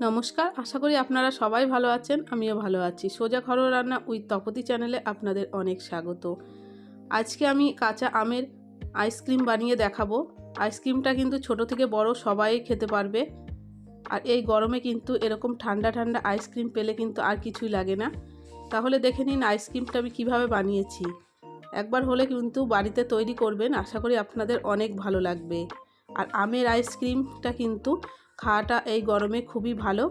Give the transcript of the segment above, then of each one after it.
নমস্কার, আশা করি আপনারা সবাই ভালো আছেন, আমিও ভালো আছি। সোজা ঘরোয়া রান্না উইথ তপতি চ্যানেলে আপনাদের অনেক স্বাগত। আজকে আমি কাঁচা আমের আইসক্রিম বানিয়ে দেখাবো। আইসক্রিমটা কিন্তু ছোট থেকে বড় সবাই খেতে পারবে। আর এই গরমে কিন্তু এরকম ঠান্ডা ঠান্ডা আইসক্রিম পেলে কিন্তু আর কিছুই লাগে না। তাহলে দেখে নিন আইসক্রিমটা আমি কীভাবে বানিয়েছি। একবার হলে কিন্তু বাড়িতে তৈরি করবেন, আশা করি আপনাদের অনেক ভালো লাগবে। আর আমের আইসক্রিমটা কিন্তু খাওয়াটা এই গরমে খুবই ভালো।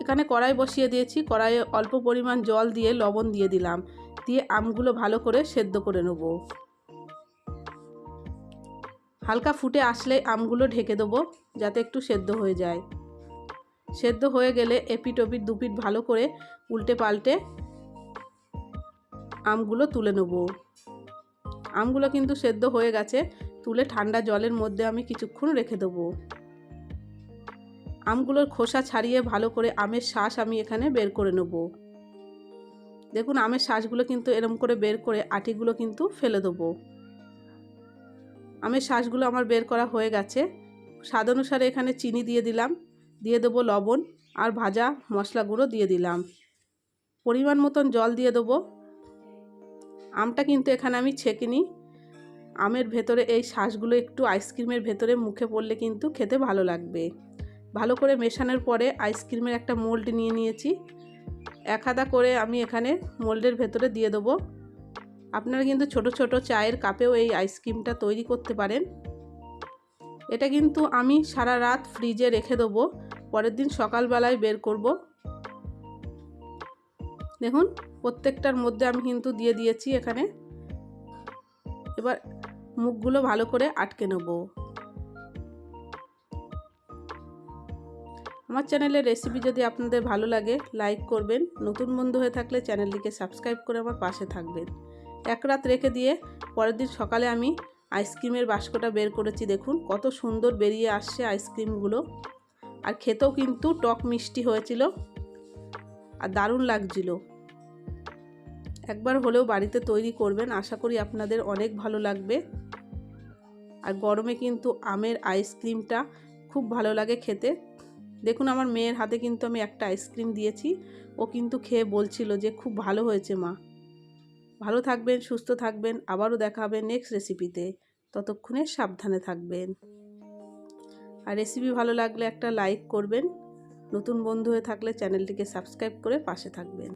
এখানে কড়াই বসিয়ে দিয়েছি। কড়াইয়ে অল্প পরিমাণ জল দিয়ে লবণ দিয়ে দিলাম। দিয়ে আমগুলো ভালো করে সেদ্ধ করে নেব। হালকা ফুটে আসলে আমগুলো ঢেকে দেবো যাতে একটু সেদ্ধ হয়ে যায়। সেদ্ধ হয়ে গেলে এপিট ওপিট দুপিট ভালো করে উল্টে পাল্টে আমগুলো তুলে নেব। আমগুলো কিন্তু সেদ্ধ হয়ে গেছে। তুলে ঠান্ডা জলের মধ্যে আমি কিছুক্ষণ রেখে দেবো। আমগুলোর খোসা ছাড়িয়ে ভালো করে আমের শ্বাস আমি এখানে বের করে নেব। দেখুন, আমের শ্বাসগুলো কিন্তু এরম করে বের করে আটিগুলো কিন্তু ফেলে দেবো। আমের শ্বাসগুলো আমার বের করা হয়ে গেছে। স্বাদ অনুসারে এখানে চিনি দিয়ে দিলাম, দিয়ে দেবো লবণ আর ভাজা মশলা গুঁড়ো দিয়ে দিলাম। পরিমাণ মতন জল দিয়ে দেবো। আমটা কিন্তু এখানে আমি ছেঁকে নিই। আমের ভেতরে এই শ্বাসগুলো একটু আইসক্রিমের ভেতরে মুখে পড়লে কিন্তু খেতে ভালো লাগবে। ভালো করে মেশানোর পরে আইসক্রিমের একটা মোল্ড নিয়ে নিয়েছি। এক হাতা করে আমি এখানে মোল্ডের ভেতরে দিয়ে দেবো। আপনারা কিন্তু ছোট ছোট চায়ের কাপেও এই আইসক্রিমটা তৈরি করতে পারেন। এটা কিন্তু আমি সারা রাত ফ্রিজে রেখে দেবো। পরের দিন সকালবেলায় বের করব। দেখুন, প্রত্যেকটার মধ্যে আমি কিন্তু দিয়ে দিয়েছি এখানে। এবার মুখগুলো ভালো করে আটকে নেব। আমার চ্যানেলের রেসিপি যদি আপনাদের ভালো লাগে, লাইক করবেন। নতুন বন্ধু হয়ে থাকলে চ্যানেলটিকে সাবস্ক্রাইব করে আমার পাশে থাকবেন। এক রাত রেখে দিয়ে পরের দিন সকালে আমি আইসক্রিমের বাস্কটা বের করেছি। দেখুন, কত সুন্দর বেরিয়ে আসছে আইসক্রিমগুলো। আর খেতেও কিন্তু টক মিষ্টি হয়েছিল। আর দারুণ লাগছিল। একবার হলেও বাড়িতে তৈরি করবেন। আশা করি আপনাদের অনেক ভালো লাগবে। আর গরমে কিন্তু আমের আইসক্রিমটা খুব ভালো লাগে খেতে। দেখুন, আমার মেয়ের হাতে কিন্তু আমি একটা আইসক্রিম দিয়েছি। ও কিন্তু খেয়ে বলছিল যে, খুব ভালো হয়েছে মা। ভালো থাকবেন, সুস্থ থাকবেন। আবারও দেখা হবে নেক্সট রেসিপিতে ততক্ষণে সাবধানে থাকবেন। আর রেসিপি ভালো লাগলে একটা লাইক করবেন। নতুন বন্ধু হয়ে থাকলে চ্যানেলটিকে সাবস্ক্রাইব করে পাশে থাকবেন।